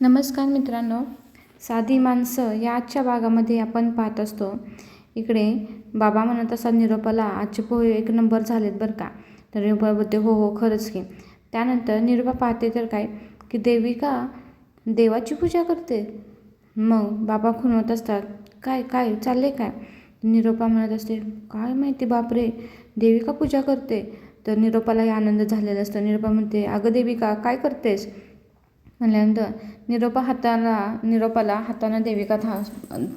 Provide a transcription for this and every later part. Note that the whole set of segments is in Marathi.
नमस्कार मित्रांनो. साधी माणसं या आजच्या भागामध्ये आपण पाहत असतो. इकडे बाबा म्हणत असा निरोपाला आजचे पोहे एक नंबर झालेत बरं का? तर निरोपा बोलते हो हो खरंच की. त्यानंतर निरोपा पाहते तर काय की देविका देवाची पूजा करते? मग बाबा खुणवत असतात काय काय चालले काय? निरोपा म्हणत असते काय माहिती बापरे देविका पूजा करते? तर निरोपालाही आनंद झालेला असतो. निरोपा म्हणते अगं देविका काय करतेस? म्हणल्यानंतर निरोपा हाताला निरोपाला हातानं देविका था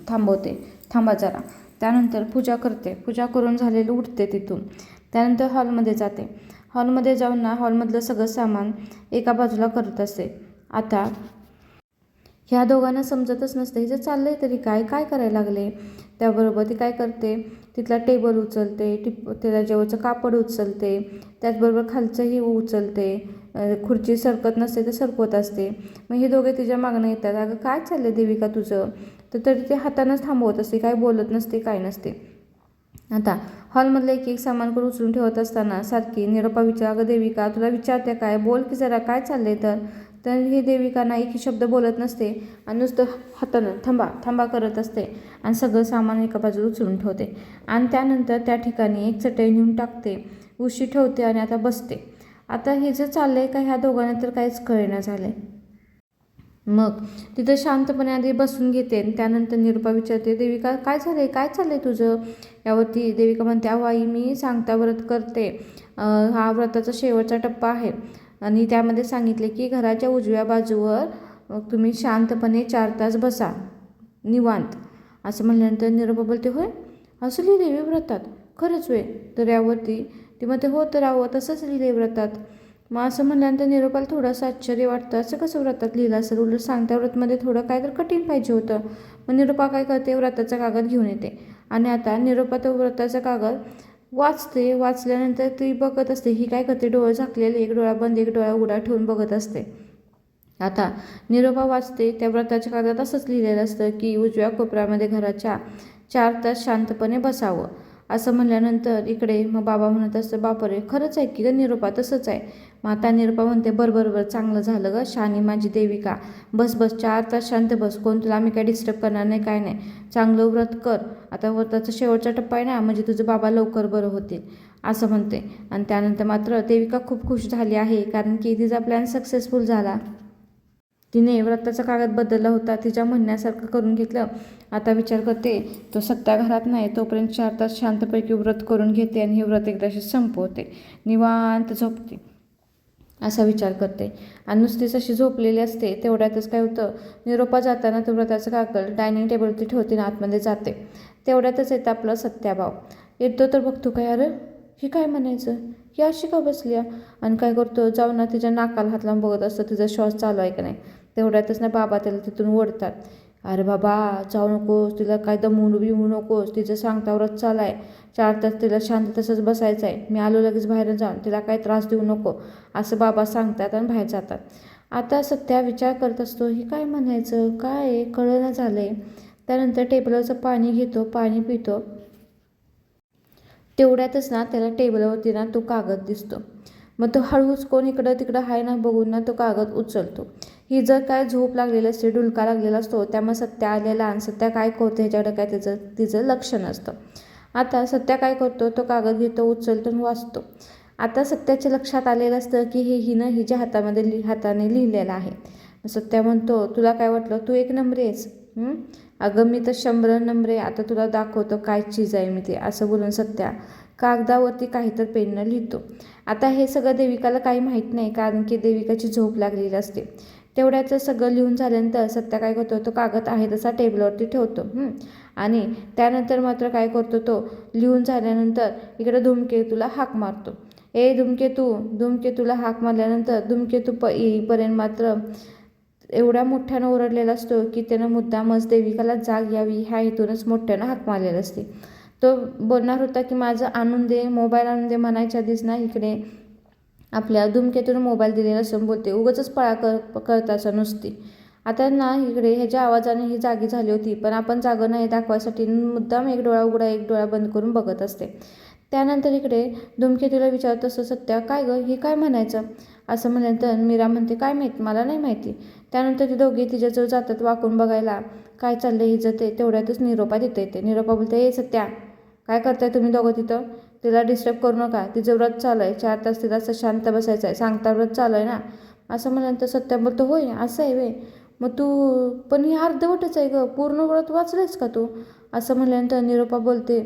थांबवते थांबा जरा. त्यानंतर पूजा करते. पूजा करून झालेली उठते तिथून. त्यानंतर हॉलमध्ये जाते. हॉलमध्ये जाऊन ना हॉलमधलं सगळं सामान एका बाजूला करत असते. आता ह्या दोघांना समजतच नसते हिचं चाललं आहे तरी काय काय करायला लागले? त्याबरोबर ती काय करते? तिथला टेबल उचलते टिप त्याला जेवचं कापड उचलते त्याचबरोबर खालचंही उचलते. खुर्ची सरकत नसते तर सरकवत असते. मग हे दोघे तिच्या मागणं येतात. अगं काय चाललं देविका तुझं? तर तरी ते हातानंच थांबवत असते. काय बोलत नसते काय नसते. आता हॉलमधलं एक एक सामान करून उचलून ठेवत असताना सारखी निरोपा विचार अगं देविका तुला विचारते काय? बोल की जरा काय चाललंय तर? तर हे देविका ना एकही शब्द बोलत नसते आणि नुसतं हातानं थांबा थांबा करत असते आणि सगळं सामान एका बाजूला उचलून ठेवते. आणि त्यानंतर त्या ठिकाणी एक चटई नेऊन टाकते. उशी ठेवते आणि आता बसते. आता हे जे चाललं आहे का ह्या दोघांना तर काहीच कळेना झालं आहे मग तिथं शांतपणे आधी बसून घेते आणि त्यानंतर निरुपा विचारते देविका काय झालं आहे काय चाललं आहे तुझं? यावरती देविका म्हणते अहो आई मी सांगता व्रत करते. हा व्रताचा शेवटचा टप्पा आहे. आणि त्यामध्ये सांगितले की घराच्या उजव्या बाजूवर तुम्ही शांतपणे चार तास बसा. निवांत. असं म्हणल्यानंतर निरोपा बोलते होय? असं लिहिले व्रतात? खरंच होय तर यावरती ती म्हणते हो तर अहो तसंच लिहिले व्रतात. मग असं म्हणल्यानंतर निरोपाला थोडंसं आश्चर्य वाटतं. असं कसं व्रतात लिहिलं असेल? उलट सांगत्या व्रतमध्ये थोडं काय तर कठीण पाहिजे होतं. मग निरोपा काय करते? व्रताचा कागद घेऊन येते. आणि आता निरोपा तो व्रताचा कागद वाचते. वाचल्यानंतर ती बघत असते. ही काय करते? डोळे झाकलेले एक डोळा बंद एक डोळा उघडा ठेवून बघत असते. आता निरोपा वाचते. त्या व्रताच्या कागदात असंच लिहिलेलं असतं की उजव्या कोपऱ्यामध्ये घराच्या चार तास शांतपणे बसावं. असं म्हणल्यानंतर इकडे मग बाबा म्हणत असतं बापरे खरंच आहे की ग निरोपा? तसंच आहे. माता निरोपा म्हणते बर बरं चांगलं झालं ग शानी माझी देविका. बस बस चार तास शांत बस कोण तुला आम्ही काय डिस्टर्ब करणार नाही काय नाही. चांगलं व्रत कर. आता व्रताचा शेवटचा टप्पा आहे ना म्हणजे तुझं बाबा लवकर बरं होतील. असं म्हणते. आणि त्यानंतर मात्र देविका खूप खुश झाली आहे कारण की तिचा प्लॅन सक्सेसफुल झाला. तिने व्रताचा कागद बदलला होता तिच्या म्हणण्यासारखं करून घेतलं. आता विचार करते तो सत्ता घरात नाही तोपर्यंत चार तास शांतपैकी व्रत करून घेते आणि हे व्रत एकदाशी संपवते. निवांत झोपते असा विचार करते. आणि नुसतीच अशी झोपलेली असते तेवढ्यातच काय होतं निरोपा जाताना तो व्रताचं कागद डायनिंग टेबलवरती ठेवते आणि आतमध्ये जाते. तेवढ्यातच येतं आपलं सत्याभाव. येतो तर बघतो काय अरे ही काय म्हणायचं? ही अशी का बसली आणि काय करतो? जाऊन ना तिच्या नाकाला हात लावून बघत असतं तिचा श्वास चालू आहे का नाही? तेवढ्यातच ना बाबा त्याला तिथून ओढतात. अरे बाबा जाऊ नकोस तिला काय दमवून बिमू नकोस तिचं सांगतावरच चालाय. आहे चार तास तिला शांत तसंच बसायचं आहे मी आलो लगेच बाहेर जाऊन तिला काय त्रास देऊ नको असं बाबा सांगतात आणि बाहेर जातात. आता सध्या विचार करत असतो हे काय म्हणायचं? काय कळलं झालं आहे त्यानंतर टेबलावरचं पाणी घेतो पाणी पितो. तेवढ्यातच ना त्याला टेबलवरती ना तो कागद दिसतो. मग तो हळूच कोण इकडं तिकडं आहे ना बघून ना तो कागद उचलतो. ही जर काय झोप लागलेली असते डुलका लागलेला असतो त्यामुळे सत्या आलेला आणि सत्या काय करतो ह्याच्याकडे काय त्याचं तिचं लक्ष नसतं. आता सत्या काय करतो तो कागद घेतो उचलतो आणि वाचतो. आता सत्याच्या लक्षात आलेलं असतं की हे हिनं हिच्या हातामध्ये लि हाताने लिहिलेलं आहे. सत्या म्हणतो तुला काय वाटलं? तू एक नंबर आहेस. अगं मी तर शंभर नंबर आहे. आता तुला दाखवतो काय चीज आहे मी ते. असं बोलून सत्या कागदावरती काहीतरी पेननं लिहितो. आता हे सगळं देविकाला काही माहीत नाही कारण की देविकाची झोप लागलेली असते. तेवढ्याचं सगळं लिहून झाल्यानंतर सत्या काय करतो तो कागद आहे तसा टेबलवरती ठेवतो. आणि त्यानंतर मात्र काय करतो तो लिहून झाल्यानंतर इकडे धूमकेतूला हाक मारतो. ए धूमकेतू धूमकेतूला हाक मारल्यानंतर धूमकेतू प येईपर्यंत मात्र एवढ्या मोठ्यानं ओरडलेला असतो की त्यानं मुद्दामच देविकाला जाग यावी ह्या हेतूनच मोठ्यानं हाक मारलेला असते. तो बोलणार होता की माझं आणून दे मोबाईल आणून दे म्हणायच्या आधीच ना इकडे. आपल्या धुमकेतून मोबाईल दिलेला असं बोलते उगंच पळा कर करताचा नुसती. आता ना इकडे ह्याच्या आवाजाने ही जागी झाली होती पण आपण जागं नाही दाखवायसाठी मुद्दाम एक डोळा उघडा एक डोळा बंद करून बघत असते. त्यानंतर इकडे धुमकेतूला विचारत असं सत्या? काय गं? हे काय म्हणायचं? असं म्हणल्यानंतर मीरा म्हणते काय माहीत? मला नाही माहिती. त्यानंतर ते दोघे तिच्याजवळ जातात वाकून बघायला. काय चाललं हिचं ते? तेवढ्यातच निरोपा देता येते. निरोपा बोलते ए सत्या काय करताय तुम्ही दोघं तिथं? तिला डिस्टर्ब करू नका. तिचं व्रत चालू आहे चार तास तिला असं शांत बसायचं आहे सांगता व्रत चालू आहे ना? असं म्हणल्यानंतर सत्या बोलतो होय असं आहे वे मग तू पण हे अर्धवटच आहे गं. पूर्ण व्रत वाचलंयस का तू? असं म्हणल्यानंतर निरोपा बोलते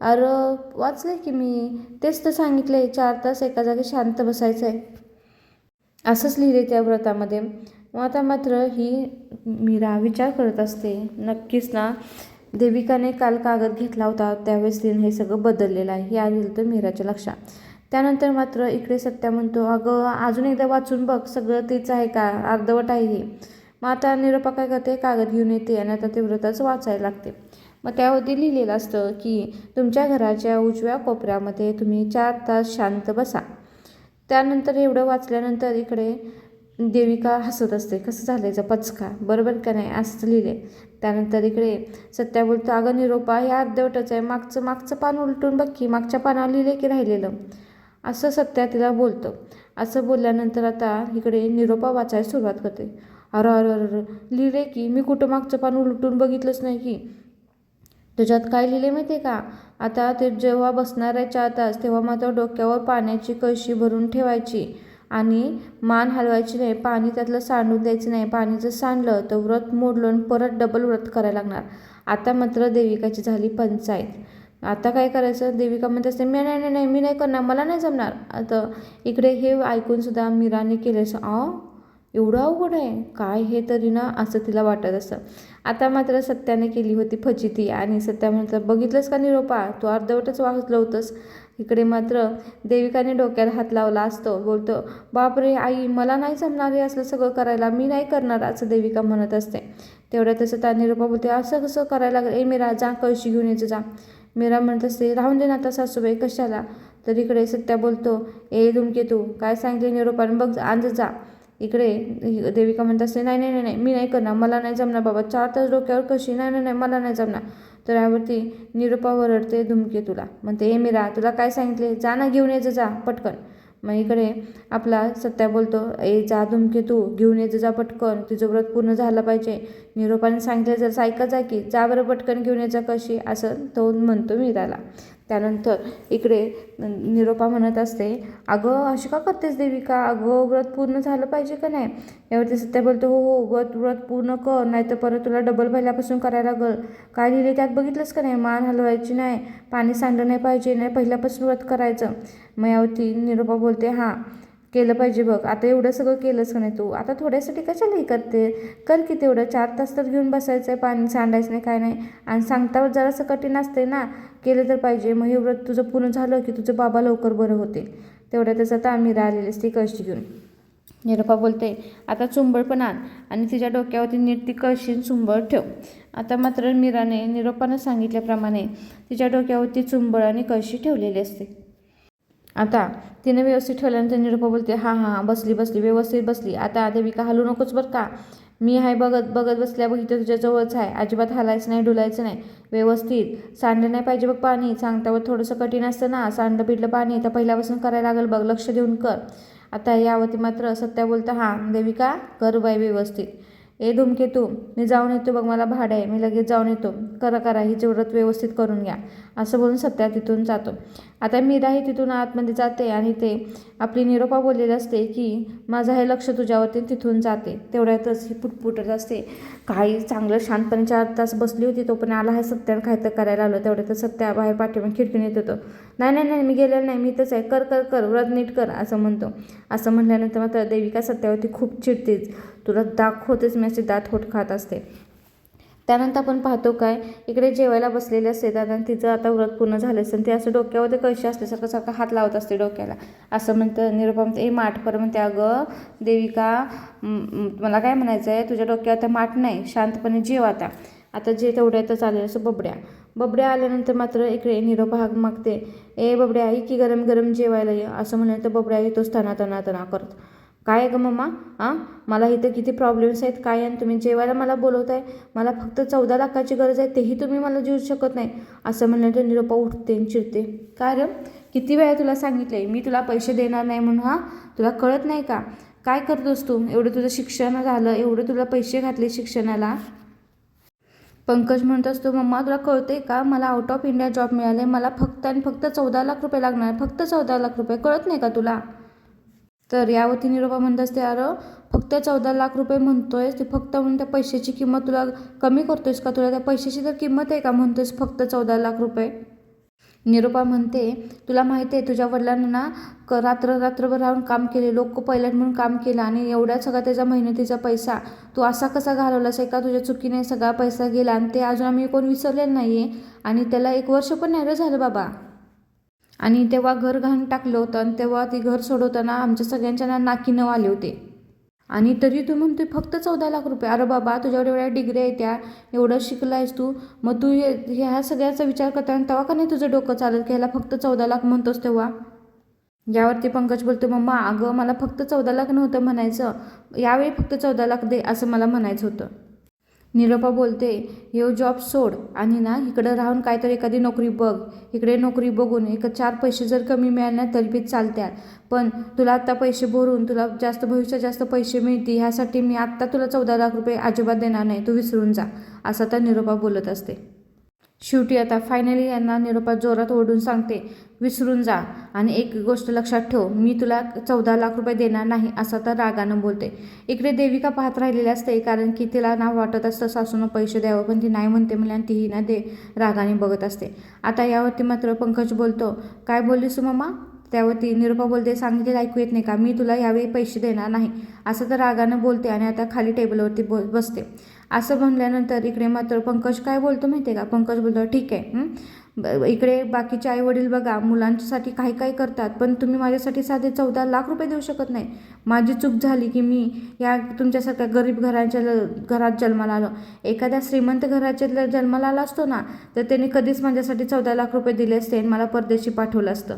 अरे वाचलंय की मी. तेच तर सांगितलंय. चार तास एका जागी शांत बसायचं आहे असंच लिहिले त्या व्रतामध्ये. मग आता मात्र ही मीरा विचार करत असते. नक्कीच ना. देविकाने काल कागद घेतला होता. त्यावेळेस तिने हे सगळं बदललेलं आहे. हे आलेलं तर मीराच्या लक्षात. त्यानंतर मात्र इकडे सत्या म्हणतो अगं अजून एकदा वाचून बघ. सगळं तेच आहे का? अर्धवट आहे हे. मग आता निरोपा काय करते? कागद घेऊन येते आणि आता ते व्रतच वाचायला लागते. मग त्यावरती लिहिलेलं असतं की तुमच्या घराच्या उजव्या कोपऱ्यामध्ये तुम्ही चार तास शांत बसा. त्यानंतर एवढं वाचल्यानंतर इकडे देविका हसत असते. कसं झालं याचा पचका. बरोबर का नाही? असं लिहिले त्यानंतर इकडे सत्या बोलतो अगं निरोपा हे अर्धवटच आहे. मागचं मागचं पान उलटून बघ की मागच्या पानावर लिहिले की राहिलेलं? असं सत्या तिला बोलतं. असं बोलल्यानंतर आता इकडे निरोपा वाचायला सुरुवात करते. अरे अरे अरे अरे लिहिले की मी कुठं मागचं पान उलटून बघितलंच नाही की? त्याच्यात काय लिहिले माहिती आहे का? आता ते जेव्हा बसणार आहे चार तास तेव्हा मात्र डोक्यावर पाण्याची कळशी भरून ठेवायची. आणि मान हलवायची नाही पाणी त्यातलं सांडून द्यायचं नाही. पाणी जर सांडलं तर व्रत मोडलं आणि परत डबल व्रत करायला लागणार. आता मात्र देविकाची झाली पंचायत. आता काय करायचं? देविका म्हणत असते मी नाही नाही नाही मी नाही करणार मला नाही जमणार. आता इकडे हे ऐकून सुद्धा मीराने केलं असं आ? एवढं अवघड आहे? काय हे तरी ना? असं तिला वाटत असतं. आता मात्र सत्याने केली होती फजिती आणि सत्या म्हणतात बघितलंस का निरोपा? तू अर्धवटच वाचलं होतंस इकडे मात्र देविकाने डोक्यात हात लावला असतो. बोलतो बापरे आई मला नाही जमणार हे असलं सगळं करायला. मी नाही करणार असं देविका म्हणत असते. तेवढ्यात त्या निरूपा बोलते असं कसं करायला लागलं? ए मीरा जा कळशी घेऊन यायचं जा. मीरा म्हणत असते राहून दे ना आता सासूबाई कशाला? तर इकडे सत्या बोलतो ए धुमके तू काय सांगितले निरूपाने बघ आज जा. इकडे देविका म्हणत असते नाही नाही नाही नाही मी नाही करणार मला नाही जमणार बाबा चार तास डोक्यावर कशी नाही नाही नाही मला नाही जमणार. तर यावरती निरुपा वरडते धुमके तुला. म्हणते ए मीरा तुला काय सांगितले? जा ना घेऊन ये जा पटकन. मग इकडे आपला सत्या बोलतो ए जा धुमके तू घेऊन ये जा पटकन. तुझं व्रत पूर्ण झालं पाहिजे. निरोपाने सांगितलं जर ऐकत जा की जा बरं पटकन घेऊन यायचा कशी. असं तो म्हणतो मीराला त्यानंतर इकडे निरोपा म्हणत असते अगं अशी का करतेस देविका? अगं व्रत पूर्ण झालं पाहिजे का नाही? यावरती सत्या बोलतो हो हो व्रत व्रत पूर्ण कर नाही तर परत तुला डबल पहिल्यापासून करायला लागल. काय लिहिले त्यात बघितलंच का नाही? मान हलवायची नाही पाणी सांडलं नाही पाहिजे नाही पहिल्यापासून व्रत करायचं. मग यावरती निरोपा बोलते हां केलं पाहिजे बघ. आता एवढं सगळं केलंच का नाही तू? आता थोड्यासाठी कशाला हे करते? कर की तेवढं. चार तास तर घेऊन बसायचं आहे पाणी सांडायचं नाही काय नाही. आणि सांगता जरासं कठीण असते ना केलं तर पाहिजे. मग हे व्रत तुझं पूर्ण झालं की तुझं बाबा लवकर बरं होते. तेवढ्यातच आता आम्ही राहिलेली असते कळशी घेऊन. निरोपा बोलते आता चुंबळ पण आण आणि तिच्या डोक्यावरती नीट ती कळशी चुंबळ ठेव. आता मात्र मीराने निरोपानं सांगितल्याप्रमाणे तिच्या डोक्यावरती चुंबळ आणि कळशी ठेवलेली असते. आता तिने व्यवस्थित ठेवल्यानंतर निरूपा बोलते हां हां बसली बसली व्यवस्थित बसली. आता देविका हलू नकोच बरं का? मी आहे बघत बघत बसल्या बघितलं तुझ्याजवळच आहे. अजिबात हलायचं नाही डुलायचं नाही. व्यवस्थित. सांडलं नाही पाहिजे बघ पाणी. सांगतावर थोडंसं कठीण असतं ना. सांडलं पिडलं पाणी. तर पहिल्यापासून करायला लागेल बघ. लक्ष देऊन कर. आता यावरती मात्र सत्या बोलतं हां देविका कर बाई व्यवस्थित. ए धुमके तू मी जाऊन येतो बघ. मला भाडं आहे. मी लगेच जाऊन येतो. करा करा ही व्रत व्यवस्थित करून घ्या. असं बोलून सत्या तिथून जातो. आता मीराही तिथून आतमध्ये जाते आणि ते आपली निरोपा बोललेली असते की माझं हे लक्ष तुझ्यावरती तिथून जाते. तेवढ्यातच ही पुटपुटत असते. काही चांगलं शांतपणे चार तास बसली होती तो पण आला आहे सत्यानं काय तर करायला आलो. तेवढ्यातच सत्या बाहेर पाठीमागे खिडकीने येत होतो. नाही नाही नाही मी गेलेलं नाही मी तसं आहे. कर कर कर व्रत नीट कर असं म्हणतो. असं म्हणल्यानंतर मात्र देविका सत्यावरती खूप चिडतेच. तुला दाखवतेच मी असे दात होट खात असते. त्यानंतर आपण पाहतो काय इकडे जेवायला बसलेले असते आणि तिचं आता व्रत पूर्ण झालं असतं ते असं डोक्यावर ते कळशी असल्यासारखं सारखं हात लावत असते डोक्याला. असं म्हणतं निरुपा म्हणते ए माठ पर म्हणते अगं देविका मला काय म्हणायचं आहे तुझ्या डोक्यावर आता माठ नाही शांतपणे जेव आता. आता जे तेवढ्या तर चालेल असं बबड्या. बबड्या आल्यानंतर मात्र इकडे निरोप हाक मागते ए बबड्या आई की गरम गरम जेवायला ये असं म्हणलं तर बबड्या येतो तना तना तना करत. काय आहे गं मम्मा? हां मला इथं किती प्रॉब्लेम्स आहेत काय आणि तुम्ही जेवायला मला बोलवत आहे मला फक्त चौदा लाखाची गरज आहे तेही तुम्ही मला देऊ शकत नाही. असं म्हणल्यानंतर निरोपा उठते आणि चिडते. कारण किती वेळा तुला सांगितलं आहे मी तुला पैसे देणार नाही म्हणून हां? तुला कळत नाही का? काय करतोस तू? एवढं तुझं शिक्षण झालं एवढं तुला पैसे घातले शिक्षणाला? पंकज म्हणत असतो मम्मा तुला कळते का? मला आउट ऑफ इंडिया जॉब मिळाले मला फक्त आणि फक्त चौदा लाख रुपये लागणार फक्त चौदा लाख रुपये. कळत नाही का तुला? तर यावरती निरोपा म्हणत असते अरे फक्त चौदा लाख रुपये म्हणतोयस ते फक्त म्हणून त्या पैशाची किंमत तुला कमी करतोयस का? तुला त्या पैशाची तर किंमत आहे का म्हणतोयस फक्त चौदा लाख रुपये? निरोपा म्हणते तुला माहिती आहे तुझ्या वडिलांना ना क रात्र रात्रभर राहून काम केले लोक पैलट म्हणून काम केलं आणि एवढ्या सगळा त्याचा मेहनतीचा पैसा तू असा कसा घालवलास एका तुझ्या चुकीने सगळा पैसा गेला आणि ते अजून आम्ही कोण विसरलेलं नाही आहे आणि त्याला एक वर्ष पण नाही रे झालं बाबा. आणि तेव्हा घर घाण टाकलं होतं आणि तेव्हा ते घर सोडवताना आमच्या सगळ्यांच्या ना नाकी नऊ आले होते. आणि तरी तू म्हणते फक्त चौदा लाख रुपये. अरे बाबा तुझ्याकडे एवढ्या डिग्री आहे त्या. एवढं शिकलायस तू. मग तू हे ह्या सगळ्याचा विचार करताना तेव्हा का नाही तुझं डोकं चालत की ह्याला फक्त चौदा लाख म्हणतोस तेव्हा? यावरती पंकज बोलतो मम्मा अगं मला फक्त चौदा लाख नव्हतं म्हणायचं. यावेळी फक्त चौदा लाख दे असं मला म्हणायचं होतं. निरोपा बोलते यो जॉब सोड. आणि ना इकडं राहून काहीतरी एखादी नोकरी बघ. इकडे नोकरी बघून एक चार पैसे जर कमी मिळाले ना तरी बी चालत्या पण तुला आत्ता पैसे भरून तुला जास्त भविष्यात जास्त पैसे मिळतील ह्यासाठी मी आत्ता तुला चौदा लाख रुपये अजिबात देणार नाही. तू विसरून जा. असं तर निरोपा बोलत असते. शेवटी आता फायनली यांना निरोपा जोरात ओढून सांगते विसरून जा. आणि एक गोष्ट लक्षात ठेव मी तुला चौदा लाख रुपये देणार नाही असं तर रागानं बोलते. इकडे देविका पाहत राहिलेली असते कारण की तिला ना वाटत असतं सासूनं पैसे द्यावं पण ती नाही म्हणते म्हणले तीही ना दे रागाने बघत असते. आता यावरती मात्र पंकज बोलतो काय बोललीस मम्मा त्यावरती निरुपा बोलते सांगितलेलं ऐकू येत नाही का? मी तुला यावेळी पैसे देणार नाही. असं तर रागानं बोलते आणि आता खाली टेबलवरती बोल बसते. असं म्हणल्यानंतर इकडे मात्र पंकज काय बोलतो माहिती आहे का? पंकज बोलतो ठीक आहे ब- इकडे बाकीचे आईवडील बघा मुलांसाठी काही काही करतात पण तुम्ही माझ्यासाठी साधे चौदा लाख रुपये देऊ शकत नाही. माझी चूक झाली की मी या तुमच्यासारख्या गरीब घराच्या घरात जन्माला आलो. एखाद्या श्रीमंत घराच्या जन्माला आला असतो ना तर त्यांनी कधीच माझ्यासाठी चौदा लाख रुपये दिले असते आणि मला परदेशी पाठवलं असतं.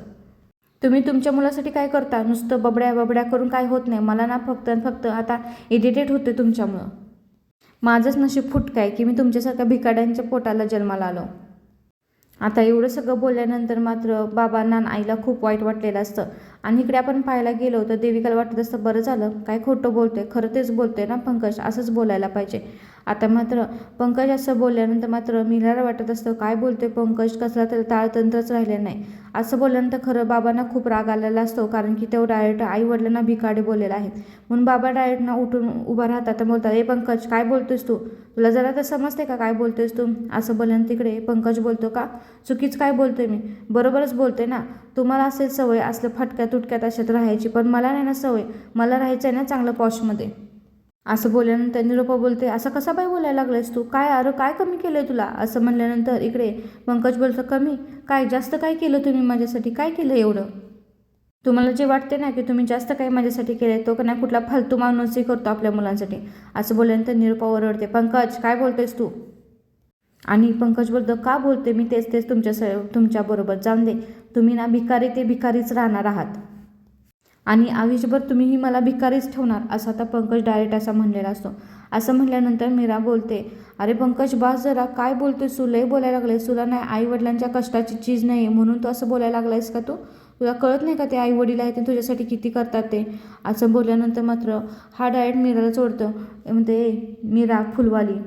तुम्ही तुमच्या मुलासाठी काय करता? नुसतं बबड्या बबड्या करून काय होत नाही. मला ना फक्त आणि फक्त आता इरिटेट होते तुमच्यामुळं. माझंच नशीब फुटकं आहे की मी तुमच्यासारख्या भिकाड्यांच्या पोटाला जन्माला आलो. आता एवढं सगळं बोलल्यानंतर मात्र बाबांना आईला खूप वाईट वाटलेलं असतं. आणि इकडे आपण पाहायला गेलो तर देविकाला वाटत असतं बरं झालं काय खोटं बोलते खरं तेच बोलते ना पंकज असंच बोलायला पाहिजे. आता मात्र पंकज असं बोलल्यानंतर मात्र मीराला वाटत असतं काय बोलतोय पंकज? कसला तर ताळतंत्रच राहिलं नाही. असं बोलल्यानंतर खरं बाबांना खूप राग आलेला असतो कारण की तो डायरेक्ट आई वडिलांना भिकाडे बोललेला आहे म्हणून बाबा डायरेक्ट ना उठून उभा राहतात तर बोलतात ए पंकज काय बोलतोयस तू? तुला जरा तर समजते का काय बोलतोयस तू? असं बोलल्यानं तिकडे पंकज बोलतो का? चुकीच काय बोलतोय मी? बरोबरच बोलते ना? तुम्हाला असेल सवय असलं फटक्या तुटक्यात अशात राहायची पण मला नाही ना सवय. मला राहायचं आहे ना चांगलं पॉशमध्ये असं बोलल्यानंतर निरोपा बोलते असं कसा बाई बोलायला लागलायस तू? काय अरे काय कमी केलंय तुला? असं म्हणल्यानंतर इकडे पंकज बोलतं कमी? काय जास्त काय केलं तुम्ही माझ्यासाठी? काय केलं एवढं? तुम्हाला जे वाटते ना की तुम्ही जास्त काही माझ्यासाठी केलं तो का नाही कुठला फालतू माणूसही करतो आपल्या मुलांसाठी. असं बोलल्यानंतर निरुपा ओरडते पंकज काय बोलतेस तू? आणि पंकज बोलतो का बोलते? मी तेच तेच तुमच्या स तुमच्याबरोबर जाऊन दे. तुम्ही ना भिकारी ते भिकारीच राहणार आहात. आणि आयुष्यभर तुम्हीही मला भिकारीच ठेवणार असं आता पंकज डायरेक्ट असा म्हणलेला असतो. असं म्हणल्यानंतर मीरा बोलते अरे पंकज बास जरा काय बोलतोय तू? लय बोलायला आहे तुला नाही आई वडिलांच्या कष्टाची चीज नाही म्हणून तू असं बोलायला लागलायस का तू? तुला कळत नाही का ते आई वडील आहेत ते तुझ्यासाठी किती करतात ते? असं बोलल्यानंतर मात्र हा डायरेक्ट मीराला सोडतं म्हणते "ए, मीरा फुलवाली.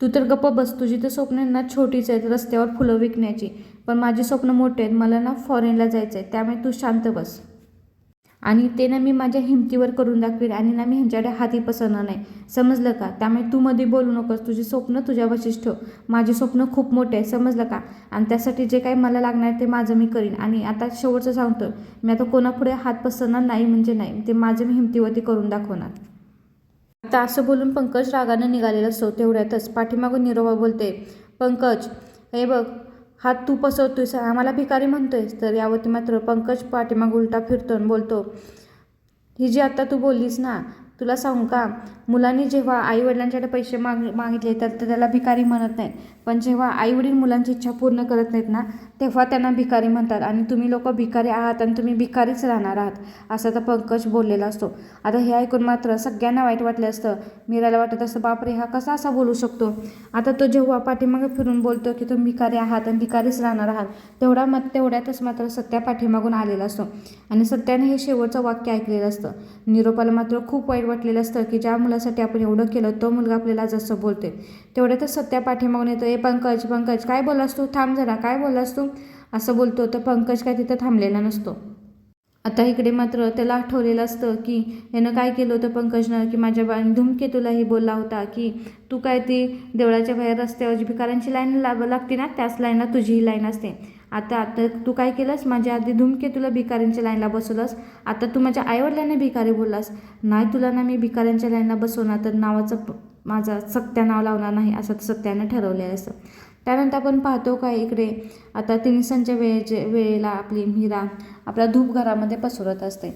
तू तर गप्प बस. तुझी तर स्वप्न ना छोटीच आहेत रस्त्यावर फुलं विकण्याची. पण माझी स्वप्न मोठे आहेत. मला ना फॉरेनला जायचं आहे त्यामुळे तू शांत बस. आणि ते ना मी माझ्या हिमतीवर करून दाखवेल आणि ना मी ह्यांच्याकडे हाती पसरणार नाही. समजलं का? त्यामुळे तू मध्ये बोलू नकोस. तुझी स्वप्न तुझ्या ठेव माझी स्वप्न खूप मोठे आहे. समजलं का? आणि त्यासाठी जे काही मला लागणार ते माझं मी करीन. आणि आता शेवटचं सांगतो मी आता कोणापुढे हात पसरणार नाही म्हणजे नाही. ते माझं मी हिमतीवरती करून दाखवणार. आता असं बोलून पंकज रागानं निघालेला असतो. तेवढ्यातच पाठीमागून निरोबा बोलते पंकज हे बघ हात तू पसवतोयस आम्हाला भिकारी म्हणतोयस तर यावरती मात्र पंकज पाठीमाग उलटा फिरतो आणि बोलतो ही जी आता तू बोललीस ना तुला सांगू का? मुलांनी जेव्हा आईवडिलांच्याकडे पैसे माग मागितले तर ते त्याला भिकारी म्हणत नाहीत. पण जेव्हा आईवडील मुलांची इच्छा पूर्ण करत नाहीत ना तेव्हा त्यांना भिकारी म्हणतात. आणि तुम्ही लोक भिकारी आहात आणि तुम्ही भिकारीच राहणार आहात असं तर पंकज बोललेला असतो. आता हे ऐकून मात्र सगळ्यांना वाईट वाटलं असतं. मीराला वाटत असतं बापरे हा कसा असा बोलू शकतो? आता तो जेव्हा पाठीमागे फिरून बोलतो की तुम्ही भिकारी आहात आणि भिकारीच राहणार आहात तेवढा मत तेवढ्यातच मात्र सत्या पाठीमागून आलेला असतो. आणि सत्याने हे शेवटचं वाक्य ऐकलेलं असतं. निरोपाला मात्र खूप वाईट वाटलेलं असतं की ज्या मुलासाठी आपण एवढं केलं तो मुलगा आपल्याला जसं बोलते तेवढ्यातच सत्या पाठीमागून येतो ए पंकज पंकज काय बोलास तू? थांब जरा काय बोलास तू? असं बोलतो. तर पंकज काय तिथं थांबलेला नसतो. आता इकडे मात्र त्याला आठवलेलं असतं की यानं काय केलं होतं पंकजनं की माझ्या बा धूमकेतूलाही बोलला होता की तू काय ती देवळाच्या बाहेर रस्त्यावर भिकारांची लाईन लाव लागते ना त्याच लाईनला तुझीही लाईन असते. आता आता तू काय केलंस? माझ्या आधी धुमके तुला भिकाऱ्यांच्या लाईनला बसवलंस. आता तू माझ्या आईवडिलांना भिकारी बोललास. नाही तुला ना मी भिकाऱ्यांच्या लाईनला बसवणार तर नावाचं माझा सत्या नाव लावणार नाही असं सत्यानं ठरवलेलं असतं त्यानंतर आपण पाहतो का इकडे आता तिनिसांच्या वेळेचे वेळेला आपली मीरा आपला धूप घरामध्ये पसरत असते.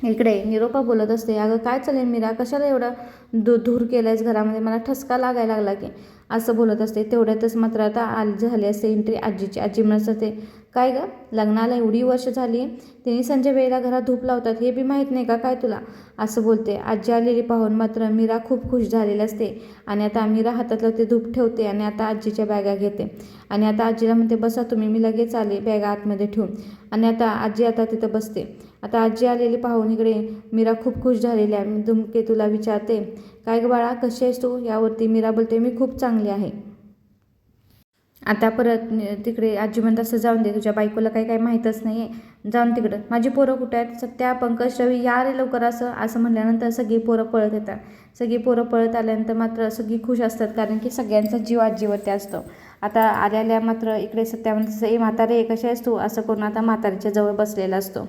इकडे निरोपा बोलत असते अगं काय चालेल मीरा? कशाला एवढं धू धूर केलंयस घरामध्ये? मला ठसका लागायला लागला की. असं बोलत असते. तेवढ्यातच मात्र आता आली झाली असते एंट्री आजीची. आजी म्हणत असते काय गं? लग्नाला एवढी वर्ष झाली. तिने संजय वेळेला घरात धूप लावतात. हे बी माहीत नाही का? काय तुला? असं बोलते. आजी आलेली पाहून मात्र मीरा खूप खुश झालेली असते. आणि आता मीरा हातातलं ते धूप ठेवते आणि आता आजीच्या बॅगा घेते. आणि आता आजीला म्हणते बसा तुम्ही. मी लगेच आले. बॅगा आतमध्ये ठेवून. आणि आता आजी आता तिथं बसते. आता आजी आलेली पाहून इकडे मीरा खूप खुश झालेली आहे. मी धुमके तुला विचारते काय ग बाळा कशी आहेस तू? यावरती मीरा बोलते मी खूप चांगली आहे. आता परत तिकडे आजी म्हणत असं जाऊन दे तुझ्या बायकोला काही काही माहीतच नाही आहे जाऊन तिकडं. माझी पोरं कुठे आहेत? सत्या पंकज रवी या रे लवकर असं असं म्हणल्यानंतर सगळी पोरं पळत येतात. सगळी पोरं पळत आल्यानंतर मात्र सगळी खुश असतात कारण की सगळ्यांचा जीव आजीवरती असतो. आता आल्याल्या मात्र इकडे सत्या म्हणत असं, ए म्हातारे कशी आहेस तू? असं करून आता म्हातारीच्या जवळ बसलेला असतो.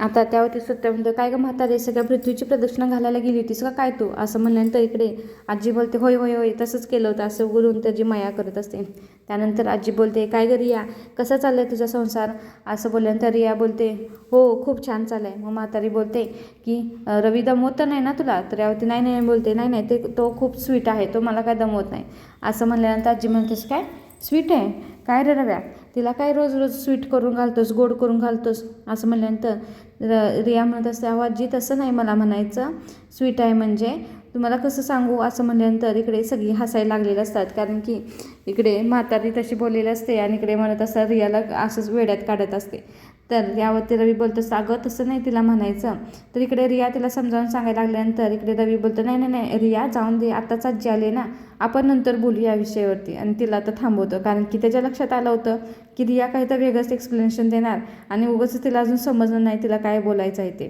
आता त्यावरती सत्य म्हणतो काय गं म्हातारे सगळ्या पृथ्वीची प्रदक्षिणा घालायला गेली होतीस का? काय तू? असं म्हणल्यानंतर इकडे आजी बोलते होय होय होय तसंच केलं होतं असं बोलून त्याची माया करत असते. त्यानंतर आजी बोलते काय ग रिया कसा चाललाय तुझा संसार? असं बोलल्यानंतर रिया बोलते हो खूप छान चाललाय. मग म्हातारी बोलते की रवी दमवत तर नाही ना तुला? तर यावरती नाही नाही बोलते नाही नाही ते तो खूप स्वीट आहे तो मला काय दमवत नाही. असं म्हणल्यानंतर आजी म्हणतेस काय? स्वीट आहे? काय रे रव्या? तिला काय रोज रोज स्वीट करून घालतोस गोड करून घालतोस? असं म्हणल्यानंतर र रिया म्हणत असते अहो आजी तसं नाही मला म्हणायचं. स्वीट आहे म्हणजे. तुम्हाला कसं सांगू? असं म्हणल्यानंतर इकडे सगळी हसायला लागलेली असतात. कारण की इकडे म्हातारी तशी बोललेली असते आणि इकडे म्हणत असतात रियाला असंच वेड्यात काढत असते. तर यावरती रवी बोलतो सागं तसं नाही तिला म्हणायचं. तर इकडे रिया तिला समजावून सांगायला लागल्यानंतर इकडे रवी बोलतो नाही नाही नाही रिया जाऊन दे आत्ताच आजी आले ना आपण नंतर बोलू या विषयावरती. आणि तिला आता थांबवतो कारण की त्याच्या लक्षात आलं होतं की रिया काही तर वेगळंच एक्सप्लेनेशन देणार आणि उगाच तिला अजून समजलं नाही तिला काय बोलायचं आहे ते.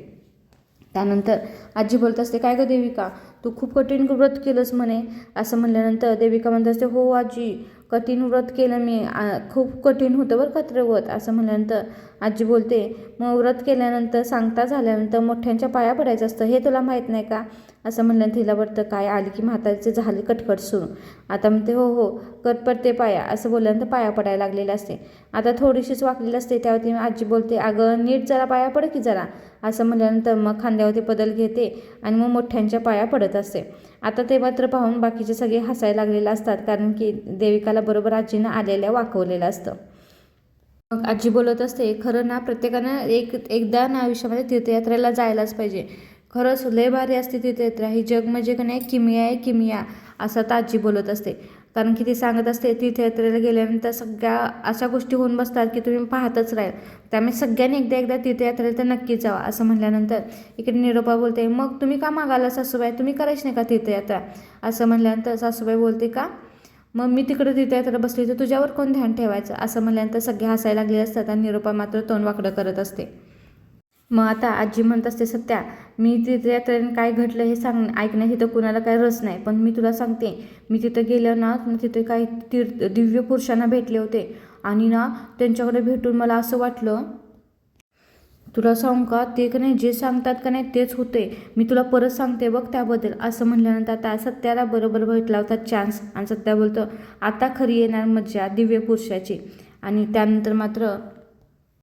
त्यानंतर आजी बोलत असते काय गं देविका तू खूप कठीण व्रत केलंस म्हणे असं म्हणल्यानंतर देविका म्हणत असते हो आजी कठीण व्रत केलं मी. आ, खूप कठीण होतं बरं का ते व्रत. असं म्हणल्यानंतर आजी बोलते मग व्रत केल्यानंतर सांगता झाल्यानंतर मोठ्यांच्या पाया पडायचं असतं हे तुला माहीत नाही का? असं म्हणलं तिला वाटतं काय आली की म्हातारीचे झाले कटकट सुरू. आता म्हणते हो हो कट पडते पाया. असं बोलल्यानंतर पाया पडायला लागलेला असते. आता थोडीशीच वाकलेली असते त्यावरती आजी बोलते अगं नीट जरा पाया पड की जरा. असं म्हणल्यानंतर मग खांद्यावरती बदल घेते आणि मग मोठ्यांच्या पाया पडत असते. आता ते मात्र पाहून बाकीचे सगळे हसायला लागलेले असतात कारण की देविकाला बरोबर आजीनं आलेल्या वाकवलेलं असतं. मग आजी बोलत असते खरं ना प्रत्येकानं एक एकदा ना आयुष्यामध्ये तीर्थयात्रेला जायलाच पाहिजे. खरंच लय भारी असते तीर्थयात्रा ही जग म्हणजे का नाही किमिया आहे किमिया असं ताजी बोलत असते. कारण की ती सांगत असते तीर्थयात्रेला गेल्यानंतर सगळ्या अशा गोष्टी होऊन बसतात की तुम्ही पाहतच राहील. त्यामुळे सगळ्यांनी एकदा एकदा तिथे यात्रेला तर नक्कीच जावा असं म्हटल्यानंतर इकडे निरोपा बोलते मग तुम्ही का मागाला सासूबाई? तुम्ही करायची नाही का तीर्थयात्रा असं म्हणल्यानंतर सासूबाई बोलते का मग मी तिकडं तीर्थयात्रा बसली तर तुझ्यावर कोण ध्यान ठेवायचं? असं म्हणल्यानंतर सगळे हसायला लागले असतात आणि निरोपा मात्र तोंड वाकडं करत असते. मग आता आजी म्हणत असते सत्या मी तिथे तीर्थयात्रेने काय घडलं हे सांग ऐकण्यात तिथं कुणाला काय रस नाही. पण मी तुला सांगते मी तिथं गेलं ना मग तिथे काही तीर्थ दिव्य पुरुषांना भेटले होते. आणि ना त्यांच्याकडे भेटून मला असं वाटलं तुला सांगू का? ते का नाही जे सांगतात का नाही तेच होते. मी तुला परत सांगते बघ त्याबद्दल. असं म्हणल्यानंतर आता सत्याला बरोबर भेटला होता चान्स आणि सत्या बोलतो आता खरी येणार मज्जा दिव्य पुरुषाची. आणि त्यानंतर मात्र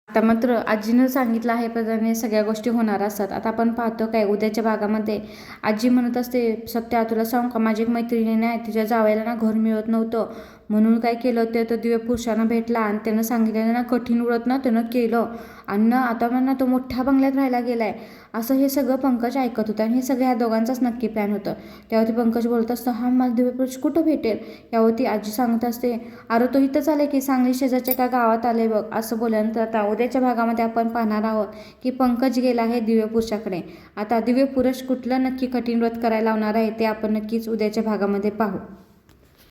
आता मात्र आजीनं सांगितलं आहे प्रमाणे सगळ्या गोष्टी होणार असतात. आता आपण पाहतो काय उद्याच्या भागामध्ये आजी म्हणत असते सत्या तुला सांग का? माझी एक मैत्रिणी नाही तिच्या जावयाला ना घर मिळत नव्हतं. म्हणून काय केलं? ते तर दिव्य पुरुषांना भेटला आणि त्यानं सांगितलेलं ना कठीण व्रत ना त्यानं केलं. आणि ना आता म्हणा तो मोठ्या बंगल्यात राहायला गेला आहे असं हे सगळं पंकज ऐकत होतं आणि हे सगळं ह्या दोघांचाच नक्की प्लॅन होतं. त्यावरती पंकज बोलत असतं हा मला दिव्यपुरुष कुठं भेटेल? यावरती आजी सांगत असते अरे तो इथंच आले की सांगली शेजारच्या एका गावात आले बघ. असं बोलल्यानंतर आता उद्याच्या भागामध्ये आपण पाहणार आहोत की पंकज गेला आहे दिव्यपुरुषाकडे आता दिव्यपुरुष कुठलं नक्की कठीण व्रत करायला लावणार आहे ते आपण नक्कीच उद्याच्या भागामध्ये पाहू.